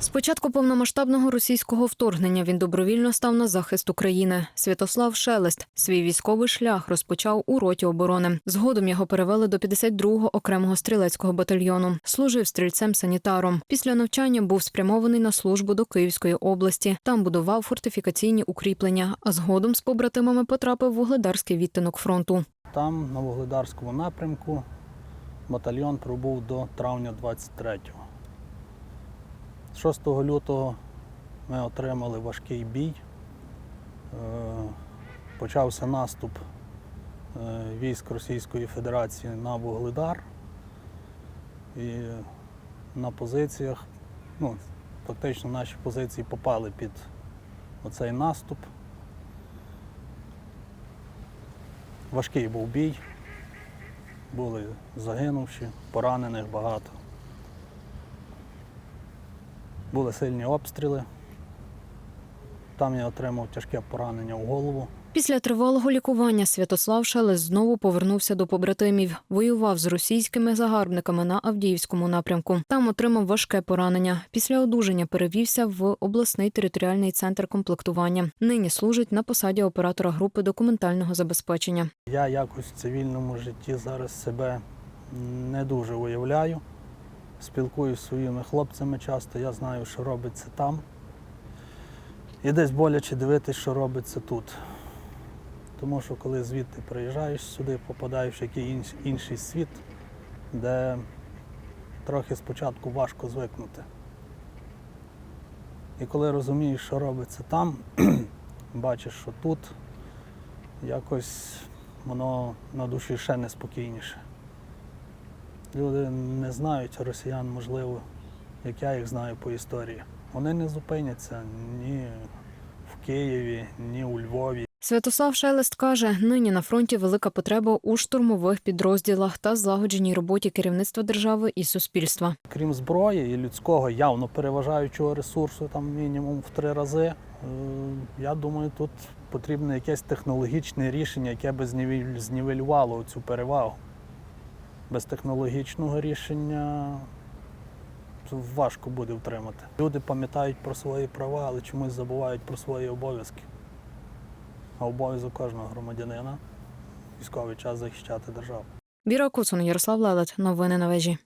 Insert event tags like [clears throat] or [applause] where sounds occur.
З початку повномасштабного російського вторгнення він добровільно став на захист України. Святослав Шелест свій військовий шлях розпочав у роті оборони. Згодом його перевели до 52-го окремого стрілецького батальйону. Служив стрільцем-санітаром. Після навчання був спрямований на службу до Київської області. Там будував фортифікаційні укріплення, а згодом з побратимами потрапив в вугледарський відтинок фронту. Там, на Вугледарському напрямку, батальйон пробув до травня 23-го. 6 лютого ми отримали важкий бій. Е, Почався наступ е, військ Російської Федерації на Вугледар. І на позиціях, ну, фактично наші позиції попали під оцей наступ. Важкий був бій. Були загинувші, поранених багато. Були сильні обстріли. Там я отримав тяжке поранення в голову. Після тривалого лікування Святослав Шелест знову повернувся до побратимів. Воював з російськими загарбниками на Авдіївському напрямку. Там отримав важке поранення. Після одужання перевівся в обласний територіальний центр комплектування. Нині служить на посаді оператора групи документального забезпечення. Я якось в цивільному житті зараз себе не дуже уявляю. Спілкуюся своїми хлопцями часто, я знаю, що робиться там. І десь боляче дивитися, що робиться тут. Тому що коли звідти приїжджаєш сюди, попадаєш в якийсь інший світ, де трохи спочатку важко звикнути. І коли розумієш, що робиться там, [clears throat] бачиш, що тут, якось воно на душі ще неспокійніше. Люди не знають росіян, можливо, як я їх знаю по історії. Вони не зупиняться ні в Києві, ні у Львові. Святослав Шелест каже, нині на фронті велика потреба у штурмових підрозділах та злагодженій роботі керівництва держави і суспільства. Крім зброї і людського явно переважаючого ресурсу, там мінімум в три рази. е, Я думаю, тут потрібне якесь технологічне рішення, яке би знівелювало цю перевагу. Без технологічного рішення важко буде втримати. Люди пам'ятають про свої права, але чомусь забувають про свої обов'язки. А обов'язок кожного громадянина військовий час захищати державу. Віра Куцун, Ярослав Лелет. Новини на вежі.